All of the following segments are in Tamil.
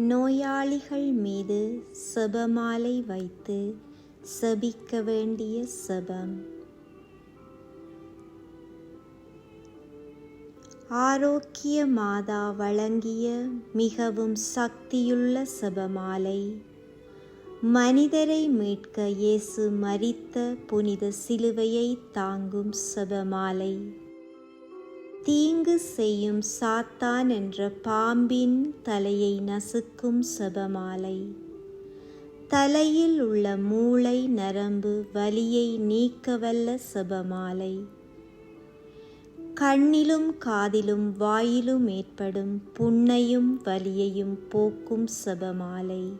நோயாளிகள் மீது செபமாலை வைத்து செபிக்க வேண்டிய செபம். ஆரோக்கிய மாதா வழங்கிய மிகவும் சக்தியுள்ள செபமாலை. மனிதரை மீட்க இயேசு மரித்த புனித சிலுவையை தாங்கும் செபமாலை. தீங்கு செய்யும் சாத்தான் என்ற பாம்பின் தலையை நசுக்கும் செபமாலை. தலையில் உள்ள மூளை நரம்பு வலியை நீக்கவல்ல செபமாலை. கண்ணிலும் காதிலும் வாயிலும் ஏற்படும் புண்ணையும் வலியையும் போக்கும் செபமாலை.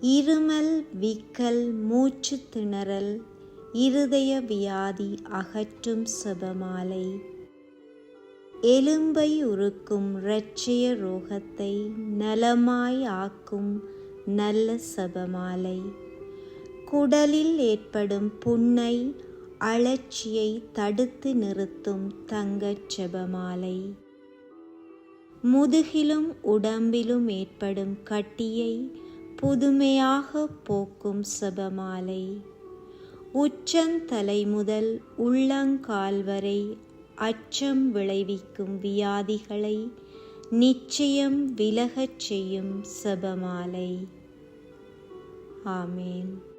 இருமல் விக்கல் மூச்சு திணறல் இருதய வியாதி அகற்றும் செபமாலை. எலும்பை உருக்கும் இரட்சிய ரோகத்தை நலமாய் ஆக்கும் நல்ல சபமாலை. குடலில் ஏற்படும் புண்ணை அழற்சியை தடுத்து நிறுத்தும் தங்கச் செபமாலை. முதுகிலும் உடம்பிலும் ஏற்படும் கட்டியை புதுமையாக போக்கும் செபமாலை. உச்சந்தலை முதல் உள்ளங்கால் வரை அச்சம் விளைவிக்கும் வியாதிகளை நிச்சயம் விலகச் செய்யும் செபமாலை. ஆமேன்.